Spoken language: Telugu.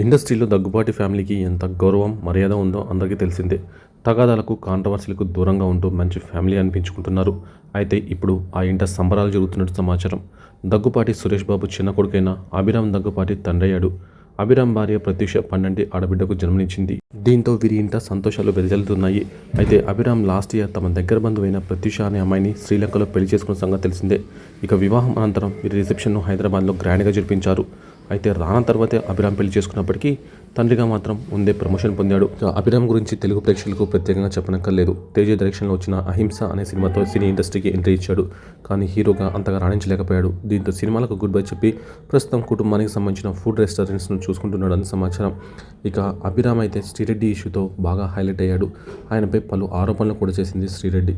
ఇండస్ట్రీలో దగ్గుబాటి ఫ్యామిలీకి ఎంత గౌరవం మర్యాద ఉందో అందరికీ తెలిసిందే. తగాదాలకు కాంట్రవర్సీలకు దూరంగా ఉంటూ మంచి ఫ్యామిలీ అనిపించుకుంటున్నారు. అయితే ఇప్పుడు ఆ ఇంట సంబరాలు జరుగుతున్నట్టు సమాచారం. దగ్గుపాటి సురేష్ బాబు చిన్న కొడుకైన అభిరామ్ దగ్గుపాటి తండ్రయ్యాడు. అభిరామ్ భార్య ప్రత్యూష పన్నెండు ఆడబిడ్డకు జన్మనిచ్చింది. దీంతో వీరి ఇంట సంతోషాలు వెదజల్లుతున్నాయి. అయితే అభిరామ్ లాస్ట్ ఇయర్ తమ దగ్గర బంధువైన ప్రత్యూష అనే అమ్మాయిని శ్రీలంకలో పెళ్ళి చేసుకున్న సంగతి తెలిసిందే. ఇక వివాహం అనంతరం వీరి రిసెప్షన్ను హైదరాబాద్లో గ్రాండ్గా జరిపించారు. అయితే రాన తర్వాతే అభిరామ్ పెళ్ళి చేసుకున్నప్పటికీ తండ్రిగా మాత్రం ముందే ప్రమోషన్ పొందాడు. అభిరామ్ గురించి తెలుగు ప్రేక్షకులకు ప్రత్యేకంగా చెప్పనక్కర్లేదు. తేజ డైరెక్షన్లో వచ్చిన అహింస అనే సినిమాతో సినీ ఇండస్ట్రీకి ఎంట్రీ ఇచ్చాడు. కానీ హీరోగా అంతగా రాణించలేకపోయాడు. దీంతో సినిమాలకు గుడ్ బై చెప్పి ప్రస్తుతం కుటుంబానికి సంబంధించిన ఫుడ్ రెస్టారెంట్స్ను చూసుకుంటున్నాడని సమాచారం. ఇక అభిరామ్ అయితే శ్రీరెడ్డి ఇష్యూతో బాగా హైలైట్ అయ్యాడు. ఆయనపై పలు ఆరోపణలు కూడా చేసింది శ్రీరెడ్డి.